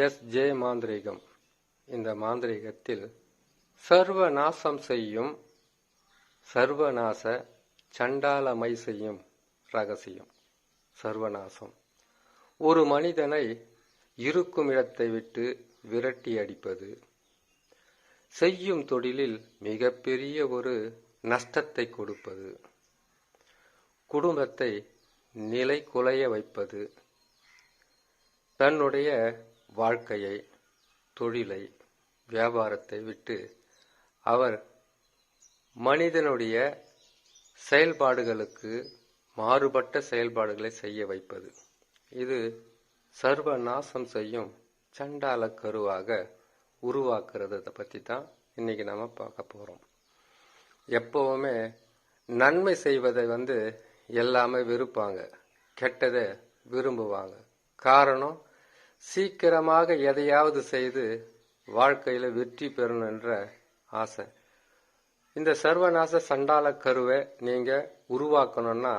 S. J மாந்திரீகம். இந்த மாந்திரீகத்தில் சர்வநாசம் செய்யும் சர்வநாச சண்டாலமை செய்யும் ரகசியம். சர்வநாசம். ஒரு மனிதனை இருக்கும் இடத்தை விட்டு விரட்டி அடிப்பது செய்யும் தொழிலில் மிகப்பெரிய ஒரு நஷ்டத்தை கொடுப்பது குடும்பத்தை நிலை குலைய வைப்பது தன்னுடைய வாழ்க்கையை தொழிலை வியாபாரத்தை விட்டு அவர் மனிதனுடைய செயல்பாடுகளுக்கு மாறுபட்ட செயல்பாடுகளை செய்ய வைப்பது. இது சர்வ நாசம் செய்யும் சண்டால கருவாக உருவாக்குறத. பற்றி தான் இன்னைக்கு நம்ம பார்க்க போகிறோம் எப்பவுமே நன்மை செய்வதை வந்து எல்லாமே வெறுப்பாங்க. கெட்டதை விரும்புவாங்க. காரணம் சீக்கிரமாக எதையாவது செய்து வாழ்க்கையில் வெற்றி பெறணுன்ற ஆசை. இந்த சர்வநாச சண்டால கருவை நீங்கள் உருவாக்கணும்னா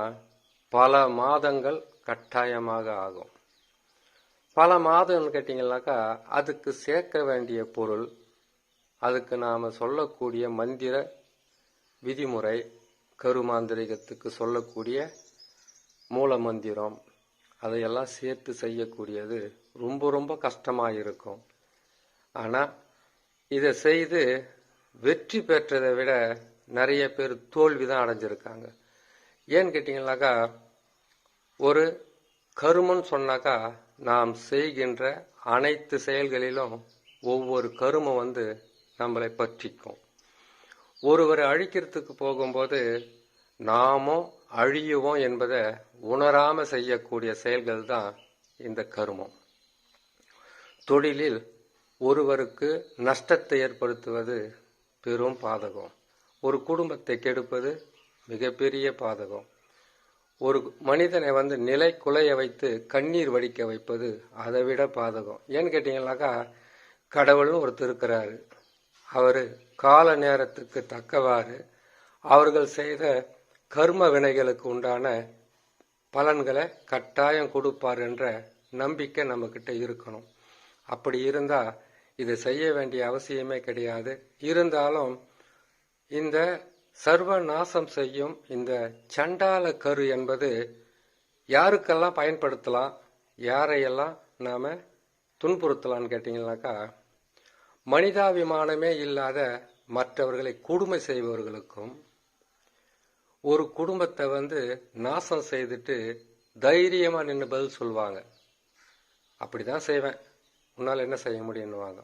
பல மாதங்கள் கட்டாயமாக ஆகும். பல மாதம்னு கேட்டிங்கனாக்கா அதுக்கு சேர்க்க வேண்டிய பொருள் அதுக்கு நாம் சொல்லக்கூடிய மந்திர விதிமுறை கருமாந்திரிகத்துக்கு சொல்லக்கூடிய மூல மந்திரம் அதையெல்லாம் சேர்த்து செய்யக்கூடியது ரொம்ப ரொம்ப கஷ்டமாக இருக்கும் ஆனால் இதை செய்து வெற்றி பெற்றதை விட நிறைய பேர் தோல்வி தான் அடைஞ்சிருக்காங்க. ஏன்னு கேட்டிங்கனாக்கா ஒரு கருமன்னு சொன்னாக்கா நாம் செய்கின்ற அனைத்து செயல்களிலும் ஒவ்வொரு கருமம் வந்து நம்மளை பற்றிக்கும். ஒருவரை அழிக்கிறதுக்கு போகும்போது நாமும் அழியுவோம் என்பதை உணராமல் செய்யக்கூடிய செயல்கள் தான் இந்த கருமம். தொழிலில் ஒருவருக்கு நஷ்டத்தை ஏற்படுத்துவது பெரும் பாதகம். ஒரு குடும்பத்தை கெடுப்பது மிகப்பெரிய பாதகம். ஒரு மனிதனை வந்து நிலை குலைய வைத்து கண்ணீர் வடிக்க வைப்பது அதை விட பாதகம். ஏன்னு கேட்டீங்கன்னாக்கா கடவுள்னு ஒருத்தர் இருக்கிறாரு. அவர் கால நேரத்துக்கு தக்கவாறு அவர்கள் செய்த கர்ம வினைகளுக்கு உண்டான பலன்களை கட்டாயம் கொடுப்பார் என்ற நம்பிக்கை நம்மக்கிட்ட இருக்கணும். அப்படி இருந்தா இதை செய்ய வேண்டிய அவசியமே கிடையாது. இருந்தாலும் இந்த சர்வ நாசம் செய்யும் இந்த சண்டால கரு என்பது யாருக்கெல்லாம் பயன்படுத்தலாம் யாரையெல்லாம் நாம துன்புறுத்தலாம்னு கேட்டீங்கன்னாக்கா மனிதாபிமானமே இல்லாத மற்றவர்களை கொடுமை செய்பவர்களுக்கும் ஒரு குடும்பத்தை வந்து நாசம் செய்துட்டு தைரியமா நின்று பதில் சொல்லுவாங்க. அப்படிதான் செய்வேன். உன்னால் என்ன செய்ய முடியும்னுவாங்க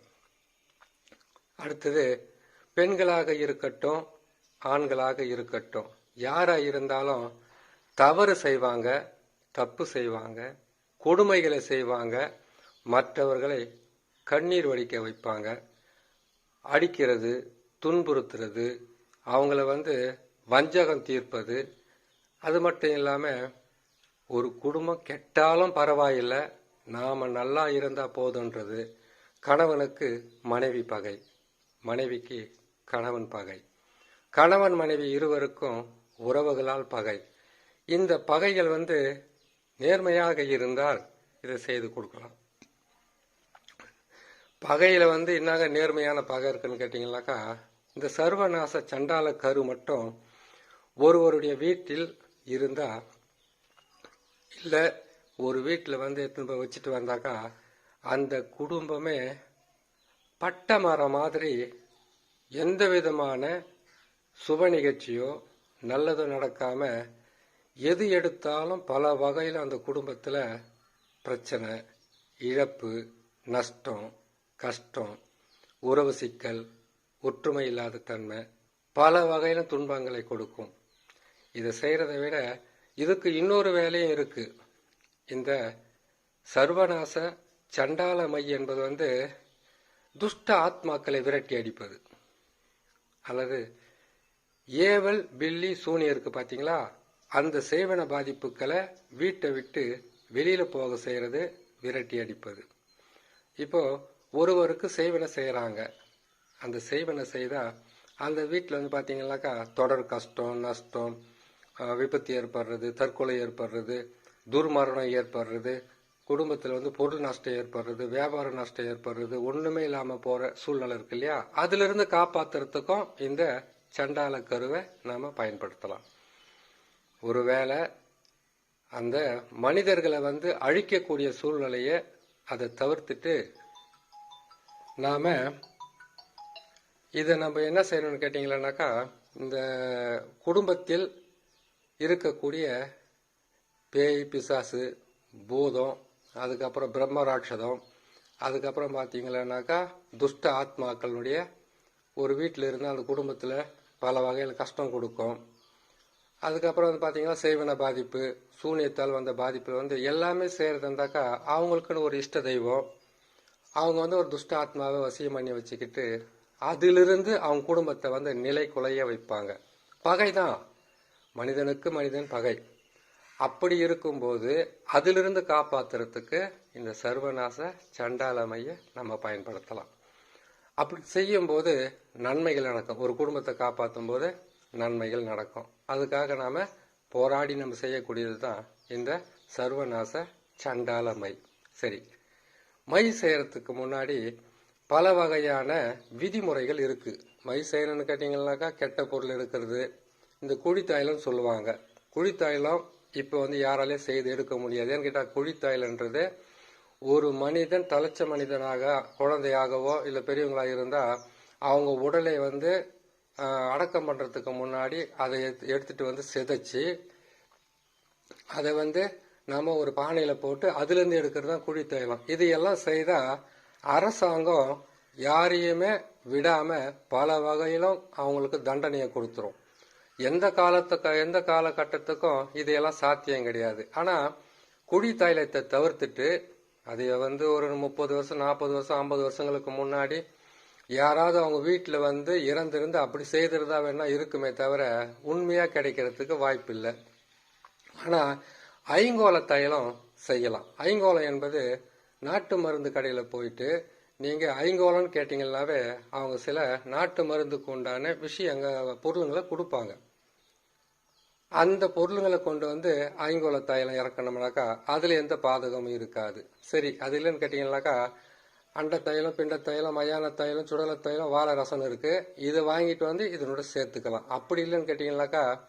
அடுத்தது பெண்களாக இருக்கட்டும் ஆண்களாக இருக்கட்டும் யாராக இருந்தாலும் தவறு செய்வாங்க தப்பு செய்வாங்க கொடுமைகளை செய்வாங்க மற்றவர்களை கண்ணீர் வடிக்க வைப்பாங்க அடிக்கிறது துன்புறுத்துறது அவங்கள வந்து வஞ்சகம் தீர்ப்பது அது மட்டும் இல்லாமல் ஒரு குடும்பம் கெட்டாலும் பரவாயில்லை நாம் நல்லா இருந்தால் போதுன்றது கணவனுக்கு மனைவி பகை மனைவிக்கு கணவன் பகை. கணவன் மனைவி இருவருக்கும் உறவுகளால் பகை. இந்த பகைகள் வந்து நேர்மையாக இருந்தால் இதை செய்து கொடுக்கலாம். பகையில் வந்து என்னாக நேர்மையான பகை இருக்குன்னு கேட்டிங்கனாக்கா இந்த சர்வநாச சண்டால கரு மட்டும் ஒருவருடைய வீட்டில் இருந்தால் இல்லை ஒரு வீட்டில் வந்து எடுத்துன்னு போய் வச்சுட்டு வந்தாக்கா அந்த குடும்பமே பட்ட மரம் மாதிரி எந்த விதமான சுப நிகழ்ச்சியோ நல்லதோ நடக்காமல் எது எடுத்தாலும் பல வகையில் அந்த குடும்பத்தில் பிரச்சனை இழப்பு நஷ்டம் கஷ்டம் உறவு சிக்கல் ஒற்றுமை இல்லாத தன்மை பல வகையில் துன்பங்களை கொடுக்கும். இதை செய்கிறத விட இதுக்கு இன்னொரு வேலையும் இருக்குது இந்த சர்வநாச சண்டால மை என்பது வந்து துஷ்ட ஆத்மாக்களை விரட்டி அடிப்பது. அல்லது ஏவல் பில்லி சூனியம் இருக்கு பார்த்தீங்களா அந்த சேவன பாதிப்புகளை வீட்டை விட்டு வெளியில் போக செய்கிறது விரட்டி அடிப்பது. இப்போ ஒருவருக்கு சேவனை செய்கிறாங்க அந்த சேவனை செய்தால் அந்த வீட்டில் வந்து பார்த்தீங்கன்னாக்கா தொடர் கஷ்டம் நஷ்டம் விபத்து ஏற்படுறது தற்கொலை ஏற்படுறது துர்மரணம் ஏற்படுறது குடும்பத்தில் வந்து பொருள் நஷ்டம் ஏற்படுறது வியாபார நஷ்டம் ஏற்படுறது ஒன்றுமே இல்லாமல் போகிற சூழ்நிலை இருக்கு இல்லையா? அதிலிருந்து காப்பாத்துறதுக்கும் இந்த சண்டால கருவை நாம் பயன்படுத்தலாம். ஒருவேளை அந்த மனிதர்களை வந்து அழிக்கக்கூடிய சூழ்நிலையை அதை தவிர்த்துட்டு நாம் இதை நம்ம என்ன செய்யணும்னு கேட்டிங்களேனாக்கா இந்த குடும்பத்தில் இருக்கக்கூடிய பேய் பிசாசு பூதம் அதுக்கப்புறம் பிரம்மராட்சதம் அதுக்கப்புறம் பார்த்தீங்களேனாக்கா துஷ்ட ஆத்மாக்களுடைய ஒரு வீட்டில் இருந்து அந்த குடும்பத்தில் பல வகையில் கஷ்டம் கொடுக்கும். அதுக்கப்புறம் வந்து பார்த்தீங்கன்னா செய்வன பாதிப்பு சூனியத்தால் வந்த பாதிப்பு வந்து எல்லாமே செய்கிறதுந்தாக்கா அவங்களுக்குன்னு ஒரு இஷ்ட தெய்வம். அவங்க வந்து ஒரு துஷ்ட ஆத்மாவை வசியம் பண்ணி வச்சுக்கிட்டு அதிலிருந்து அவங்க குடும்பத்தை வந்து நிலை குலைய வைப்பாங்க. பகை தான் மனிதனுக்கு மனிதன் பகை. அப்படி இருக்கும்போது அதிலிருந்து காப்பாத்துறதுக்கு இந்த சர்வநாச சண்டாளமையை நம்ம பயன்படுத்தலாம். அப்படி செய்யும்போது நன்மைகள் நடக்கும். ஒரு குடும்பத்தை காப்பாற்றும் போது நன்மைகள் நடக்கும். அதுக்காக நாம் போராடி நம்ம செய்யக்கூடியது தான் இந்த சர்வநாச சண்டால மை சரி. மை செய்கிறதுக்கு முன்னாடி பல வகையான விதிமுறைகள் இருக்குது மை செய்யணும்னு கேட்டிங்கன்னாக்கா கெட்ட பொருள் எடுக்கிறது. இந்த குழித்தாயிலம் சொல்லுவாங்க. குழித்தாயிலம் இப்போ வந்து யாராலையும் செய்து எடுக்க முடியாது. ஏன்னு கேட்டால் குழித்தாயிலன்றது ஒரு மனிதன் தலைச்ச மனிதனாக குழந்தையாகவோ இல்லை பெரியவங்களாக இருந்தால் அவங்க உடலை வந்து அடக்கம் பண்ணுறதுக்கு முன்னாடி அதை எடுத்து- எடுத்துட்டு வந்து சிதைச்சு அதை வந்து நம்ம ஒரு பானையில் போட்டு அதுலேருந்து எடுக்கிறது தான் குழி தைலம் இது எல்லாம் செய்தால் அரசாங்கம் யாரையுமே விடாமல் பல வகையிலும் அவங்களுக்கு தண்டனையை கொடுத்துரும். எந்த காலத்துக்கு எந்த காலகட்டத்துக்கும் இதையெல்லாம் சாத்தியம் கிடையாது. ஆனால் குழி தைலத்தை தவிர்த்துட்டு அதை வந்து ஒரு முப்பது வருஷம் நாற்பது வருஷம் ஐம்பது வருஷங்களுக்கு முன்னாடி யாராவது அவங்க வீட்டில் வந்து இறந்திருந்து அப்படி செய்திருந்தா வேணா இருக்குமே தவிர உண்மையாக கிடைக்கிறதுக்கு வாய்ப்பு இல்லை ஆனால் ஐங்கோல தைலம் செய்யலாம். ஐங்கோலம் என்பது நாட்டு மருந்து கடையில் போயிட்டு நீங்கள் ஐங்கோலம்னு கேட்டிங்கன்னாவே அவங்க சில நாட்டு மருந்துக்கு உண்டான விஷயங்க பொருளுங்களை கொடுப்பாங்க. அந்த பொருளுங்களை கொண்டு வந்து ஐங்கோல தைலம் இறக்கணும்னாக்கா அதில் எந்த பாதகமும் இருக்காது. சரி அது இல்லைன்னு கேட்டிங்கன்னாக்கா அண்ட தைலம் பிண்ட தைலம் மயான தைலம் சுடல தைலம் வாழை ரசம் இருக்கு. இதை வாங்கிட்டு வந்து இதனோட சேர்த்துக்கலாம். அப்படி இல்லைன்னு கேட்டிங்கனாக்கா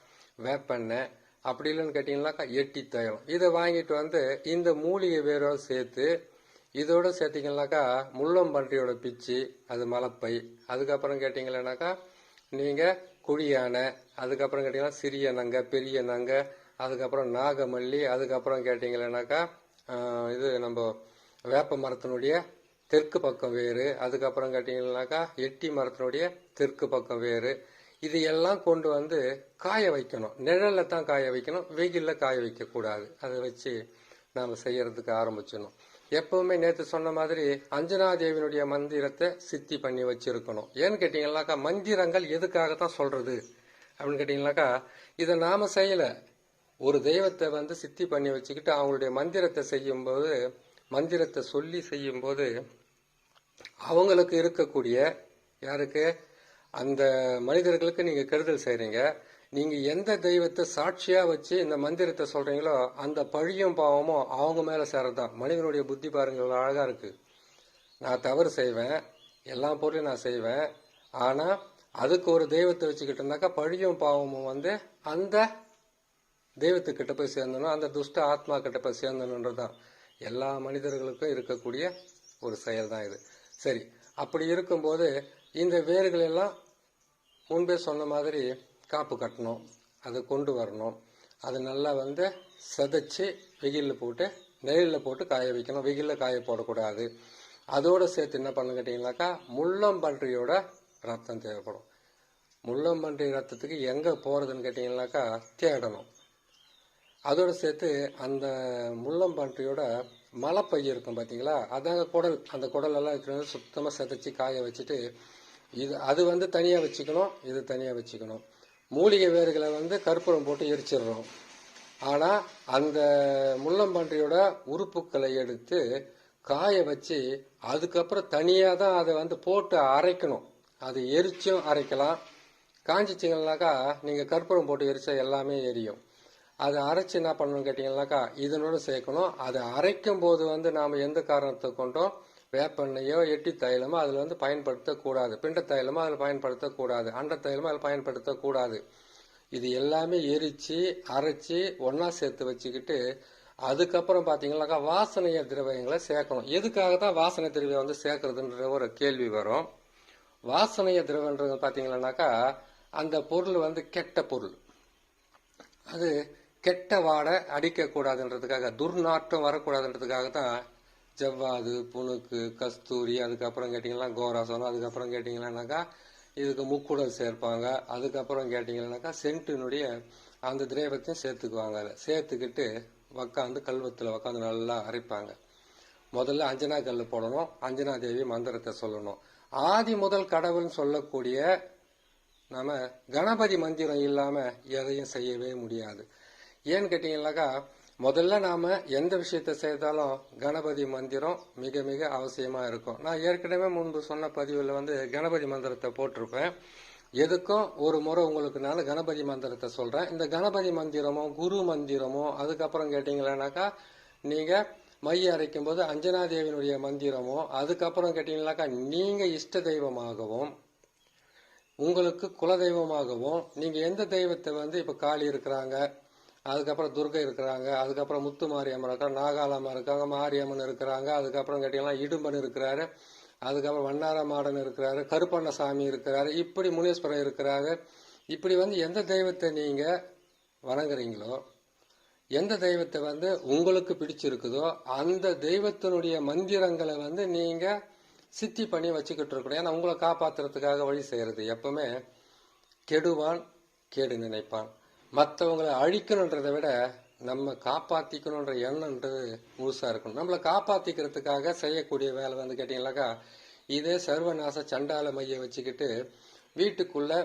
வேப்பெண்ணெய். அப்படி இல்லைன்னு கேட்டிங்கனாக்கா எட்டி தைலம். இதை வாங்கிட்டு வந்து இந்த மூலிகை வேரோடு சேர்த்து இதோட சேர்த்திங்கனாக்கா முள்ளம்பன்றியோட பிச்சு அது மலப்பை. அதுக்கப்புறம் கேட்டிங்களேனாக்கா நீங்கள் குழியானை அதுக்கப்புறம் கேட்டிங்கன்னா சிறிய நங்கை பெரிய நங்கை அதுக்கப்புறம் நாகமல்லி அதுக்கப்புறம் கேட்டிங்களேனாக்கா இது நம்ம வேப்ப மரத்தினுடைய தெற்கு பக்கம் வேறு அதுக்கப்புறம் கேட்டிங்கன்னாக்கா எட்டி மரத்தினுடைய தெற்கு பக்கம் வேறு. இது எல்லாம் கொண்டு வந்து காய வைக்கணும். நிழலில் தான் காய வைக்கணும். வெயில்ல காய வைக்கக்கூடாது. அதை வச்சு நாம் செய்யறதுக்கு ஆரம்பிச்சிடணும். எப்பவுமே நேற்று சொன்ன மாதிரி அஞ்சனா தேவியினுடைய மந்திரத்தை சித்தி பண்ணி வச்சிருக்கணும். ஏன்னு கேட்டீங்கன்னாக்கா மந்திரங்கள் எதுக்காக தான் சொல்றது? அப்படின்னு கேட்டீங்கன்னாக்கா இதை நாம செய்யல. ஒரு தெய்வத்தை வந்து சித்தி பண்ணி வச்சுக்கிட்டு அவங்களுடைய மந்திரத்தை செய்யும்போது மந்திரத்தை சொல்லி செய்யும்போது அவங்களுக்கு இருக்கக்கூடிய யாருக்கு? அந்த மனிதர்களுக்கு நீங்கள் கெடுதல் செய்கிறீங்க நீங்க எந்த தெய்வத்தை சாட்சியா வச்சு இந்த மந்திரத்தை சொல்றீங்களோ அந்த பழியும் பாவமும் அவங்க மேல சேரதான் மனிதனுடைய புத்தி பாருங்கள் அழகா இருக்கு. நான் தவறு செய்வேன் எல்லா பொருளையும் நான் செய்வேன். ஆனா அதுக்கு ஒரு தெய்வத்தை வச்சுக்கிட்டோம்னாக்கா பழியும் பாவமும் வந்து அந்த தெய்வத்துக்கிட்ட போய் சேர்ந்தணும் அந்த துஷ்ட ஆத்மா கிட்ட போய் சேர்ந்தணுன்றது தான் எல்லா மனிதர்களுக்கும் இருக்கக்கூடிய ஒரு செயல் தான் இது. சரி அப்படி இருக்கும்போது இந்த வேர்கள் எல்லாம் முன்பே சொன்ன மாதிரி காப்பு கட்டணும் அதை கொண்டு வரணும். அது நல்லா வந்து செதைச்சி வெயிலில் போட்டு நெல்லில் போட்டு காய வைக்கணும். வெயிலில் காய போடக்கூடாது. அதோடு சேர்த்து என்ன பண்ணு கேட்டிங்கனாக்கா முள்ளம்பன்றியோட ரத்தம் தேவைப்படும். முள்ளம்பன்றி ரத்தத்துக்கு எங்கே போகிறதுன்னு கேட்டிங்கனாக்கா தேடணும். அதோடு சேர்த்து அந்த முள்ளம்பன்றியோட மலைப்பை இருக்கும் பார்த்தீங்களா அதாங்க குடல் அந்த குடலெல்லாம் இருக்கிறது சுத்தமாக செதைச்சி காய வச்சுட்டு இது அது வந்து தனியாக வச்சுக்கணும் இது தனியாக வச்சுக்கணும். மூலிகை வேர்களை வந்து கற்பூரம் போட்டு எரிச்சிடுறோம். ஆனால் அந்த முள்ளம்பன்றியோட உறுப்புக்களை எடுத்து காய வச்சு அதுக்கப்புறம் தனியாக தான் அதை வந்து போட்டு அரைக்கணும். அது எரிச்சும் அரைக்கலாம். காஞ்சிச்சிங்கனாக்கா நீங்கள் கற்பூரம் போட்டு எரிச்சா எல்லாமே எரியும். அதை அரைச்சி என்ன பண்ணணும்னு கேட்டிங்கன்னாக்கா இதனோட சேர்க்கணும். அதை அரைக்கும் போது வந்து நாம் எந்த காரணத்தை கொண்டும்? வேப்பெண்ணையோ எட்டி தைலமோ அதில் வந்து பயன்படுத்தக்கூடாது பிண்ட தைலமோ அதில் பயன்படுத்தக்கூடாது அண்ட தைலமோ அதில் பயன்படுத்தக்கூடாது இது எல்லாமே எரிச்சு அரைச்சி ஒன்றா சேர்த்து வச்சுக்கிட்டு அதுக்கப்புறம் பார்த்தீங்கன்னாக்கா வாசனைய திரவியங்களை சேர்க்கணும். எதுக்காக தான் வாசனை திரவியம் வந்து சேர்க்கறதுன்ற ஒரு கேள்வி வரும். வாசனைய திரவன்றது பார்த்தீங்கன்னாக்கா அந்த பொருள் வந்து கெட்ட பொருள். அது கெட்ட வாடை அடிக்கக்கூடாதுன்றதுக்காக துர்நாற்றம் வரக்கூடாதுன்றதுக்காக தான் ஜவ்வாது புணுக்கு கஸ்தூரி அதுக்கப்புறம் கேட்டிங்கன்னா கோராசனம் அதுக்கப்புறம் கேட்டிங்கன்னாக்கா இதுக்கு முக்குடல் சேர்ப்பாங்க. அதுக்கப்புறம் கேட்டிங்கன்னாக்கா சென்ட்டினுடைய அந்த திரேவத்தையும் சேர்த்துக்குவாங்க அதில் சேர்த்துக்கிட்டு உக்காந்து கல்வத்தில் உக்காந்து நல்லா அரைப்பாங்க. முதல்ல அஞ்சனா கல் போடணும். அஞ்சனா தேவி மந்திரத்தை சொல்லணும். ஆதி முதல் கடவுள்னு சொல்லக்கூடிய நம்ம கணபதி மந்திரம் இல்லாமல் எதையும் செய்யவே முடியாது. ஏன்னு கேட்டிங்கன்னாக்கா முதல்ல நாம எந்த விஷயத்தை செய்தாலும் கணபதி மந்திரம் மிக மிக அவசியமா இருக்கும். நான் ஏற்கனவே முன்பு சொன்ன பதிவில் வந்து கணபதி மந்திரத்தை போட்டிருப்பேன். எதுக்கும் ஒரு முறை உங்களுக்கு நான் கணபதி மந்திரத்தை சொல்றேன். இந்த கணபதி மந்திரமோ குரு மந்திரமோ அதுக்கப்புறம் கேட்டீங்கன்னாக்கா நீங்க மைய அரைக்கும் போது அஞ்சனாதேவியினுடைய மந்திரமோ அதுக்கப்புறம் கேட்டீங்கன்னாக்கா நீங்க இஷ்ட தெய்வமாகவும் உங்களுக்கு குலதெய்வமாகவும் நீங்க எந்த தெய்வத்தை வந்து இப்ப காளி இருக்கிறாங்க அதுக்கப்புறம் துர்கை இருக்கிறாங்க அதுக்கப்புறம் முத்து மாரியம்மன் இருக்காங்க நாகாலம்மன் இருக்காங்க மாரியம்மன் இருக்கிறாங்க அதுக்கப்புறம் கேட்டீங்கன்னா இடும்பன் இருக்கிறாரு அதுக்கப்புறம் வண்ணார மாடன் இருக்கிறாரு கருப்பண்ண சாமி இருக்கிறாரு இப்படி முனீஸ்வரன் இருக்கிறாரு. இப்படி வந்து எந்த தெய்வத்தை நீங்கள் வணங்குறீங்களோ எந்த தெய்வத்தை வந்து உங்களுக்கு பிடிச்சிருக்குதோ அந்த தெய்வத்தினுடைய மந்திரங்களை வந்து நீங்கள் சித்தி பண்ணி வச்சுக்கிட்டு இருக்கணும். ஏன்னா உங்களை காப்பாத்துறதுக்காக வழி செய்கிறது எப்பவுமே கெடுவான் கேடு நினைப்பான். மற்றவங்களை அழிக்கணுன்றதை விட நம்ம காப்பாற்றிக்கணுன்ற எண்ணம்ன்றது முழுசாக இருக்கணும். நம்மளை காப்பாற்றிக்கிறதுக்காக செய்யக்கூடிய வேலை வந்து கேட்டிங்களாக்கா இதே சர்வநாச சண்டால மைய வச்சுக்கிட்டு வீட்டுக்குள்ளே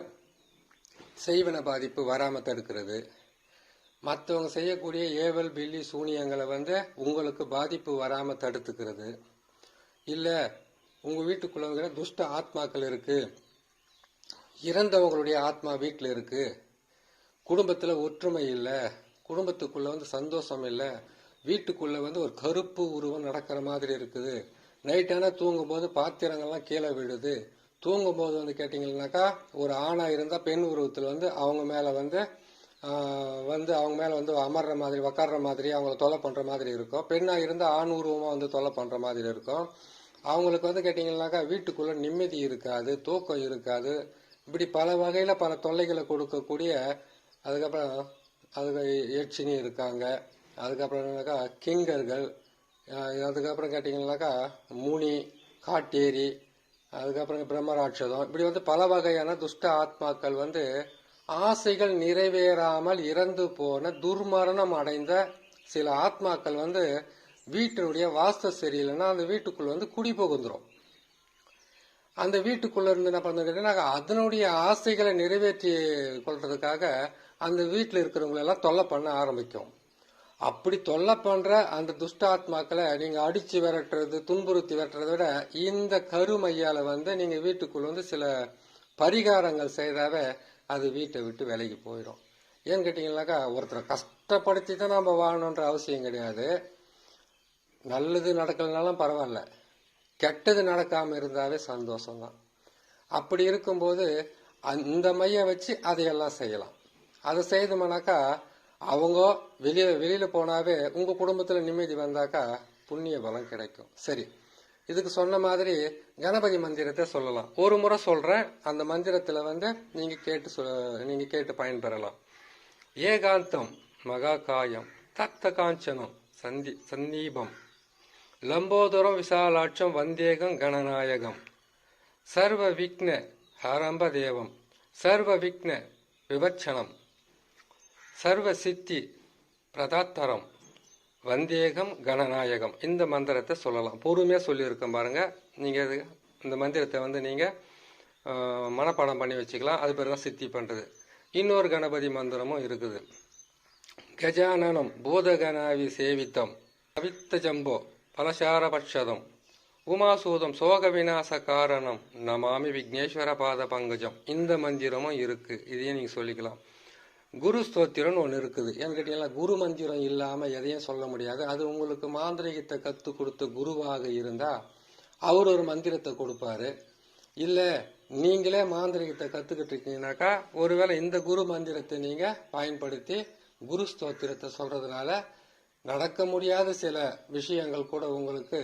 செய்வன பாதிப்பு வராமல் தடுக்கிறது. மற்றவங்க செய்யக்கூடிய ஏவல் பில்லி சூனியங்களை வந்து உங்களுக்கு பாதிப்பு வராமல் தடுத்துக்கிறது. இல்லை உங்கள் வீட்டுக்குள்ள துஷ்ட ஆத்மாக்கள் இருக்குது இறந்தவங்களுடைய ஆத்மா வீட்டில் இருக்குது குடும்பத்தில் ஒற்றுமை இல்லை குடும்பத்துக்குள்ளே வந்து சந்தோஷம் இல்லை வீட்டுக்குள்ளே வந்து ஒரு கருப்பு உருவம் நடக்கிற மாதிரி இருக்குது. நைட்டானா தூங்கும்போது பாத்திரங்கள்லாம் கீழே விழுது. தூங்கும்போது வந்து கேட்டிங்கன்னாக்கா ஒரு ஆணாக இருந்தால் பெண் உருவத்தில் வந்து அவங்க மேலே வந்து வந்து அவங்க மேலே வந்து அமர்ற மாதிரி உக்கார்ற மாதிரி அவங்கள தொலை பண்ணுற மாதிரி இருக்கும். பெண்ணாக இருந்தால் ஆண் உருவமாக வந்து தொலை பண்ணுற மாதிரி இருக்கும். அவங்களுக்கு வந்து கேட்டிங்கன்னாக்கா வீட்டுக்குள்ளே நிம்மதி இருக்காது தூக்கம் இருக்காது. இப்படி பல வகையில் பல தொல்லைகளை கொடுக்கக்கூடிய அதுக்கப்புறம் அதுக்கு எட்சினி இருக்காங்க. அதுக்கப்புறம் என்னன்னாக்கா கிங்கர்கள். அதுக்கப்புறம் கேட்டிங்கன்னாக்கா முனி காட்டேரி அதுக்கப்புறம் பிரம்மராட்சதம். இப்படி வந்து பல வகையான துஷ்ட ஆத்மாக்கள் வந்து ஆசைகள் நிறைவேறாமல் இறந்து போன துர்மரணம் அடைந்த சில ஆத்மாக்கள் வந்து வீட்டினுடைய வாஸ்து சரியில்லைன்னா அந்த வீட்டுக்குள்ள வந்து குடி புகுந்துரும். அந்த வீட்டுக்குள்ள இருந்து என்ன பண்ணுறதுன்னா அதனுடைய ஆசைகளை நிறைவேற்றி கொள்றதுக்காக அந்த வீட்டில் இருக்கிறவங்களெல்லாம் தொல்லை பண்ண ஆரம்பிக்கும். அப்படி தொல்லை பண்ணுற அந்த துஷ்டாத்மாக்களை நீங்கள் அடித்து விரட்டுறது துன்புறுத்தி விரட்டுறதை விட இந்த கருமையால் வந்து நீங்கள் வீட்டுக்குள்ள வந்து சில பரிகாரங்கள் செய்தாவே அது வீட்டை விட்டு விலகி போயிடும். ஏன்னு கேட்டிங்கனாக்கா ஒருத்தரை கஷ்டப்படுத்தி தான் நம்ம வாழணுன்ற அவசியம் கிடையாது. நல்லது நடக்கலனாலும் பரவாயில்ல. கெட்டது நடக்காமல் இருந்தாவே சந்தோஷம்தான். அப்படி இருக்கும்போது அந்த மைய வச்சு அதையெல்லாம் செய்யலாம். அதை செய்தோம்னாக்கா அவங்க வெளியே வெளியில போனாவே உங்க குடும்பத்துல நிம்மதி வந்தாக்கா புண்ணிய பலம் கிடைக்கும். சரி. இதுக்கு சொன்ன மாதிரி கணபதி மந்திரத்தை சொல்லலாம். ஒரு முறை சொல்றேன். அந்த மந்திரத்துல வந்து நீங்க கேட்டு சொ- நீங்க கேட்டு பயன்பெறலாம். ஏகாந்தம் மகா காயம் தத்த காஞ்சனம் சந்தி சந்தீபம் லம்போதரம் விசாலாட்சம் வந்தேகம் கணநாயகம் சர்வ விக்ன ஹரம்ப தேவம் சர்வ விக்ன விவட்சணம் சர்வ சித்தி பிரதாத்தரம் வந்தேகம் கணநாயகம் இந்த மந்திரத்தை சொல்லலாம். பொறுமையாக சொல்லியிருக்கேன் பாருங்கள் நீங்கள் இது இந்த மந்திரத்தை வந்து நீங்கள் மனப்பாடம் பண்ணி வச்சுக்கலாம். அது பேர் தான் சித்தி பண்ணுறது இன்னொரு கணபதி மந்திரமும் இருக்குது. கஜானனம் பூதகணாவி சேவித்தம் கவித்த ஜம்போ பலசாரபட்சதம் உமாசூதம் சோக விநாச காரணம் நமாமி விக்னேஸ்வர பாத பங்கஜம் இந்த மந்திரமும் இருக்குது இதையும் நீங்கள் சொல்லிக்கலாம். குரு ஸ்தோத்திரம்னு ஒன்று இருக்குது. ஏன்னு கேட்டீங்கன்னா குரு மந்திரம் இல்லாமல் எதையும் சொல்ல முடியாது. அது உங்களுக்கு மாந்திரிகத்தை கற்றுக் கொடுத்த குருவாக இருந்தால் அவர் ஒரு மந்திரத்தை கொடுப்பாரு. இல்லை நீங்களே மாந்திரிகத்தை கற்றுக்கிட்டு இருக்கீங்கனாக்கா ஒருவேளை இந்த குரு மந்திரத்தை நீங்கள் பயன்படுத்தி குரு ஸ்தோத்திரத்தை சொல்கிறதுனால நடக்க முடியாத சில விஷயங்கள் கூட உங்களுக்கு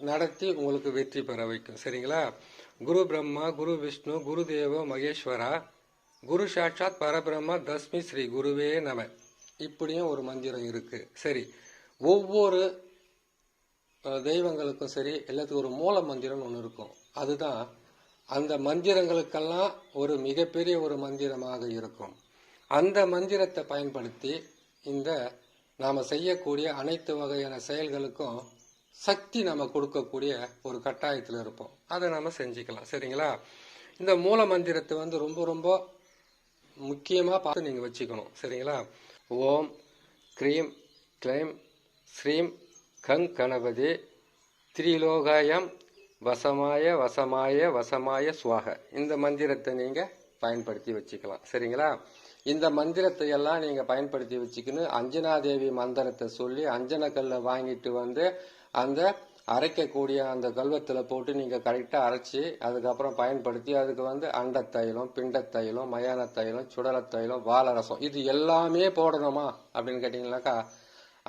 நடத்தி உங்களுக்கு வெற்றி பெற வைக்கும். சரிங்களா? குரு பிரம்மா குரு விஷ்ணு குரு தேவோ மகேஸ்வரா குரு சாட்சாத் பரபிரம்ம தஸ்மி ஸ்ரீ குருவே நம. இப்படியும் ஒரு மந்திரம் இருக்கு. சரி ஒவ்வொரு தெய்வங்களுக்கும் சரி எல்லாத்துக்கும் ஒரு மூல மந்திரம்னு ஒன்று இருக்கும். அதுதான் அந்த மந்திரங்களுக்கெல்லாம் ஒரு மிகப்பெரிய ஒரு மந்திரமாக இருக்கும். அந்த மந்திரத்தை பயன்படுத்தி இந்த நாம் செய்யக்கூடிய அனைத்து வகையான செயல்களுக்கும் சக்தி நம்ம கொடுக்கக்கூடிய ஒரு கட்டாயத்தில் இருப்போம். அதை நம்ம செஞ்சுக்கலாம். சரிங்களா? இந்த மூல மந்திரத்தை வந்து ரொம்ப ரொம்ப முக்கியமாக பார்த்து நீங்கள் வச்சுக்கணும். சரிங்களா? ஓம் க்ரீம் க்ளைம் ஸ்ரீம் கங் கணபதி திரிலோகாயம் வசமாய வசமாய வசமாய சுவாக. இந்த மந்திரத்தை நீங்கள் பயன்படுத்தி வச்சுக்கலாம். சரிங்களா? இந்த மந்திரத்தை எல்லாம் நீங்கள் பயன்படுத்தி வச்சுக்கணும். அஞ்சனாதேவி மந்திரத்தை சொல்லி அஞ்சன வாங்கிட்டு வந்து அந்த அரைக்கக்கூடிய அந்த கல்வத்தில் போட்டு நீங்கள் கரெக்டாக அரைச்சி அதுக்கப்புறம் பயன்படுத்தி அதுக்கு வந்து அண்டத்தைலம் பிண்டத்தைலம் மயான தைலம் சுடலத்தைலம் வாழரசம் இது எல்லாமே போடணுமா அப்படின்னு கேட்டிங்கனாக்கா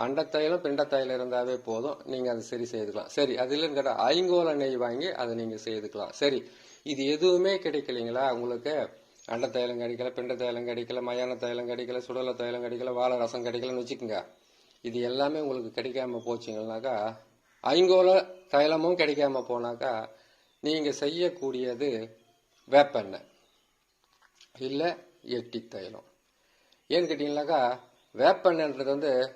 அண்டத்தைலம் பிண்டத்தைலம் இருந்தாவே போதும். நீங்கள் அதை சரி செய்துக்கலாம். சரி அது இல்லைன்னு கேட்டால் ஐங்கோல நெய் வாங்கி அதை நீங்கள் செய்துக்கலாம். சரி இது எதுவுமே கிடைக்கலைங்களா உங்களுக்கு? அண்ட தைலம் கிடைக்கல பிண்ட தைலம் கிடைக்கல மயான தைலம் கிடைக்கல சுடல தைலம் கிடைக்கல வாழை ரசம் கிடைக்கலன்னு வச்சுக்கோங்க. இது எல்லாமே உங்களுக்கு கிடைக்காம போச்சுங்கன்னாக்கா ஐங்கோல தைலமும் கிடைக்காம போனாக்கா நீங்கள் செய்யக்கூடியது வேப்பெண்ணெய். இல்லை எட்டி தைலம். ஏன்னு கேட்டிங்கனாக்கா வேப்பெண்ணன்றது வந்து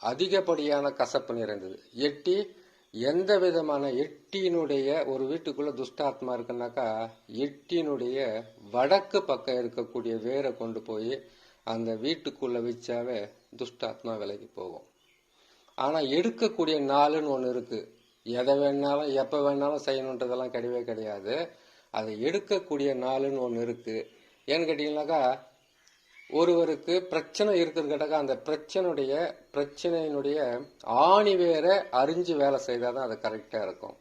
அதிகப்படியான கசப்பு நிறைந்தது. எட்டி எந்த விதமான எட்டியினுடைய ஒரு வீட்டுக்குள்ள துஷ்டாத்மா இருக்குன்னாக்கா எட்டியினுடைய வடக்கு பக்கம் இருக்கக்கூடிய வேரை கொண்டு போய் அந்த வீட்டுக்குள்ள வச்சாவே துஷ்டாத்மா விலகி போகும். ஆனால் எடுக்கக்கூடிய நாளுன்னு ஒன்று இருக்குது எதை வேணாலும் எப்போ வேணாலும் செய்யணுன்றதெல்லாம் கிடையவே கிடையாது. அதை எடுக்கக்கூடிய நாளுன்னு ஒன்று இருக்குது ஏன்னு கேட்டீங்கன்னாக்கா ஒருவருக்கு பிரச்சனை இருக்கிறக்கிட்டக்கா அந்த பிரச்சனையுடைய பிரச்சனையினுடைய ஆணி வேற அறிஞ்சு வேலை செய்தால் தான் அது கரெக்டாக இருக்கும்.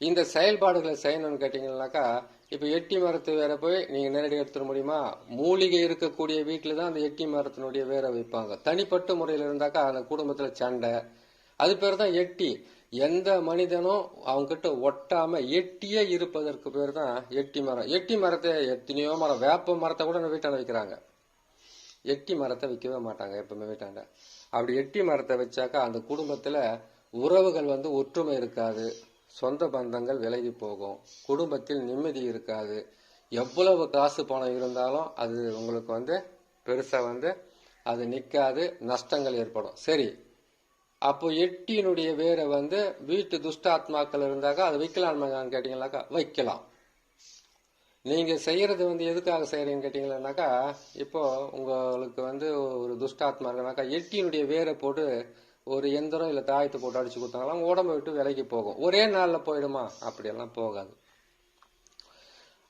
இந்த செயல்பாடுகளை செய்யணும்னு கேட்டிங்கன்னாக்கா இப்போ எட்டி மரத்து வேற போய் நீங்கள் நேரடியாக எடுத்துட முடியுமா? மூலிகை இருக்கக்கூடிய வீட்டில் தான் அந்த எட்டி மரத்தினுடைய வேற வைப்பாங்க. தனிப்பட்ட முறையில் இருந்தாக்கா அந்த குடும்பத்தில் சண்டை அது பேர் தான் எட்டி. எந்த மனிதனும் அவங்ககிட்ட ஒட்டாம எட்டியே இருப்பதற்கு பேர் தான் எட்டி மரம். எட்டி மரத்தை எத்தனையோ மரம் வேப்ப மரத்தை கூட வீட்டாண்ட வைக்கிறாங்க. எட்டி மரத்தை வைக்கவே மாட்டாங்க எப்பவுமே வீட்டாண்ட. அப்படி எட்டி மரத்தை வச்சாக்கா அந்த குடும்பத்துல உறவுகள் வந்து ஒற்றுமை இருக்காது சொந்த பந்தங்கள் விலகி போகும் குடும்பத்தில் நிம்மதி இருக்காது. எவ்வளவு காசு பணம் இருந்தாலும் அது உங்களுக்கு வந்து பெருசா வந்து அது நிற்காது நஷ்டங்கள் ஏற்படும். சரி அப்போ எட்டியினுடைய வேரை வந்து வீட்டு துஷ்டாத்மாக்கள் இருந்தாக்கா அதை வைக்கலாம்னு கேட்டீங்களாக்கா வைக்கலாம். நீங்க செய்யறது வந்து எதுக்காக செய்யறீங்கன்னு கேட்டீங்கன்னாக்கா இப்போ உங்களுக்கு வந்து ஒரு துஷ்டாத்மா இருக்குனாக்கா எட்டியினுடைய வேரை போட்டு ஒரு எந்திரம் இல்லை தாயத்தை போட்டு அடிச்சு கொடுத்தாங்களாம் உடம்பை விட்டு விலைக்கு போகும். ஒரே நாளில் போயிடுமா? அப்படியெல்லாம் போகாது.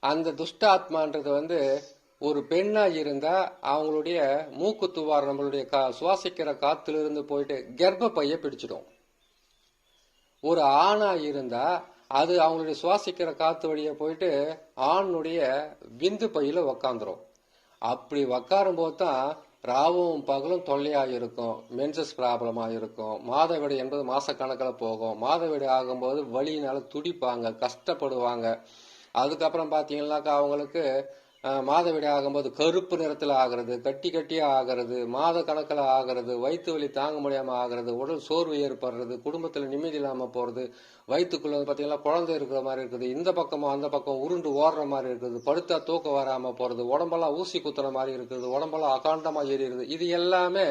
அந்த துஷ்டாத்மான்றது வந்து ஒரு பெண்ணா இருந்தா அவங்களுடைய மூக்கு துவார் நம்மளுடைய கா சுவாசிக்கிற காத்துல இருந்து போயிட்டு கர்ப்ப பைய பிடிச்சிடும். ஒரு ஆணா இருந்தா அது அவங்களுடைய சுவாசிக்கிற காத்து வழியை போயிட்டு ஆணுடைய விந்து பையில உக்காந்துரும். அப்படி உக்காரும் போது தான் ராவும் பகலும் தொல்லையா இருக்கும் மென்சஸ் ப்ராப்ளமா இருக்கும் மாதவிடை என்பது மாசக்கணக்கில் போகும். மாதவிடை ஆகும்போது வழியினால துடிப்பாங்க கஷ்டப்படுவாங்க. அதுக்கப்புறம் பார்த்தீங்கன்னாக்கா அவங்களுக்கு மாதவிடை ஆகும்போது கருப்பு நிறத்தில் ஆகிறது கட்டி கட்டியாக ஆகிறது மாத கணக்கில் ஆகிறது வயிற்று வலி தாங்க முடியாமல் ஆகிறது உடல் சோர்வு ஏற்படுறது குடும்பத்தில் நிம்மதி இல்லாமல் போகிறது வயிற்றுக்குள்ள வந்து பார்த்தீங்கன்னா குழந்தை இருக்கிற மாதிரி இருக்குது இந்த பக்கமும் அந்த பக்கம் உருண்டு ஓடுற மாதிரி இருக்குது படுத்தா தூக்கம் வராமல் போகிறது உடம்பெல்லாம் ஊசி குத்துற மாதிரி இருக்குது உடம்பெல்லாம் அகாண்டமாக ஏறிடுது இது எல்லாமே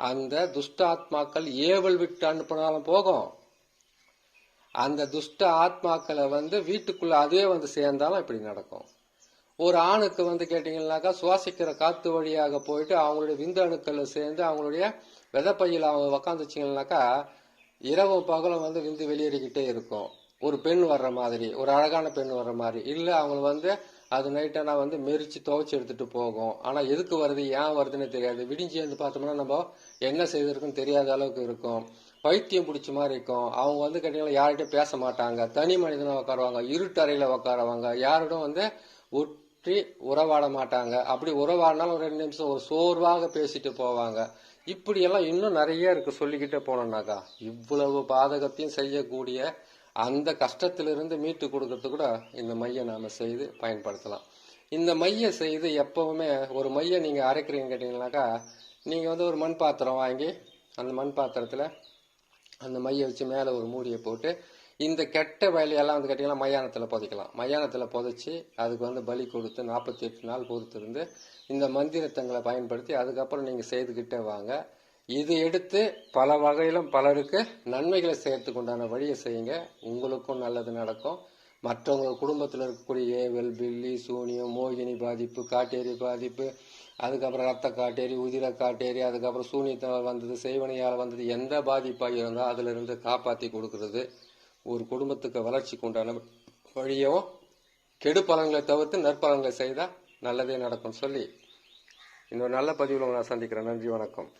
அந்த துஷ்டாத்மாக்கள் ஏவல் விட்டு அனுப்பினாலும் போகும். அந்த துஷ்ட ஆத்மாக்களை வந்து வீட்டுக்குள்ள அதுவே வந்து சேர்ந்தாலும் இப்படி நடக்கும். ஒரு ஆணுக்கு வந்து கேட்டிங்கன்னாக்கா சுவாசிக்கிற காத்து வழியாக போயிட்டு அவங்களுடைய விந்தணுக்கள் சேர்ந்து அவங்களுடைய விதப்பையில் அவங்க உக்காந்துச்சிங்கனாக்கா இரவும் பகலும் வந்து விந்து வெளியேறிக்கிட்டே இருக்கும். ஒரு பெண் வர்ற மாதிரி ஒரு அழகான பெண் வர்ற மாதிரி. இல்லை அவங்க வந்து அது நைட்டை நான் வந்து மெரிச்சு துவைச்சு எடுத்துட்டு போகும். ஆனால் எதுக்கு வருது ஏன் வருதுன்னு தெரியாது. விடிஞ்சு வந்து பார்த்தோம்னா நம்ம என்ன செய்திருக்குன்னு தெரியாத அளவுக்கு இருக்கும். பைத்தியம் பிடிச்ச மாதிரி இருக்கும். அவங்க வந்து கேட்டீங்கன்னா யார்கிட்டையும் பேச மாட்டாங்க. தனி மனிதனாக உட்காருவாங்க இருட்டறையில் உட்காருவாங்க. யாரோடும் வந்து பற்றி உறவாட மாட்டாங்க அப்படி உறவாடினாலும் ஒரு ரெண்டு நிமிஷம் ஒரு சோர்வாக பேசிட்டு போவாங்க. இப்படியெல்லாம் இன்னும் நிறைய இருக்கு சொல்லிக்கிட்டே போனோம்னாக்கா. இவ்வளவு பாதகத்தையும் செய்யக்கூடிய அந்த கஷ்டத்திலிருந்து மீட்டு கொடுக்கறது கூட இந்த மையை நாம செய்து பயன்படுத்தலாம். இந்த மையை செய்து எப்பவுமே ஒரு மையை நீங்க அரைக்கிறீங்க கேட்டீங்கன்னாக்கா நீங்க வந்து ஒரு மண் பாத்திரம் வாங்கி அந்த மண் பாத்திரத்துல அந்த மையை வச்சு மேலே ஒரு மூடியை போட்டு இந்த கெட்ட வேலையெல்லாம் வந்து கேட்டிங்கன்னா மயானத்தில் புதைக்கலாம். மயானத்தில் புதைச்சி அதுக்கு வந்து பலி கொடுத்து நாற்பத்தி எட்டு நாள் பொறுத்திருந்து இந்த மந்திரத்தங்களை பயன்படுத்தி அதுக்கப்புறம் நீங்கள் செய்துக்கிட்டே வாங்க. இது எடுத்து பல வகையிலும் பலருக்கு நன்மைகளை செய்யறதுக்கு உண்டான வழியை செய்யுங்க. உங்களுக்கும் நல்லது நடக்கும். மற்றவங்க குடும்பத்தில் இருக்கக்கூடிய ஏவல் பில்லி சூனியம் மோகினி பாதிப்பு காட்டேரி பாதிப்பு அதுக்கப்புறம் ரத்த காட்டேரி உதிர காட்டேரி அதுக்கப்புறம் சூனியத்தால் வந்தது செய்வனையால் வந்தது எந்த பாதிப்பாக இருந்தால் அதிலிருந்து காப்பாற்றி கொடுக்கறது. ஒரு குடும்பத்துக்கு வளர்ச்சிக்கு உண்டான வழியோ கெடு பலன்களை தவிர்த்து நற்பலன்களை செய்தால் நல்லதே நடக்கும் சொல்லி. இன்னொரு நல்ல பதிவில் நான் சந்திக்கிறேன். நன்றி வணக்கம்.